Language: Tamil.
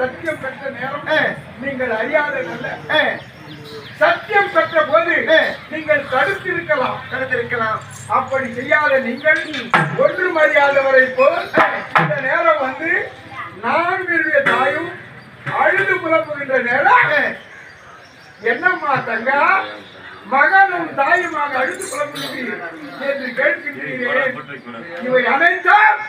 சத்தியம் பெற்ற நேரம். நீங்கள் அறியாத நல்ல சத்தியம் பெற்ற போது நீங்கள் தடுத்திருக்கலாம் கருத்திருக்கலாம் அப்படி செய்யாத நீங்கள் ஒன்றும் அறியாதவரை போல் இந்த நேரம் வந்து நான் விரும்பிய தாயும் அழுது புலப்புகின்ற நேரம். என்னம்மா தங்கா மகனும் தாயுமாக அழுது புலப்படுகிறீர்கள் என்று கேட்கின்றீர்கள் இவை அனைத்தும்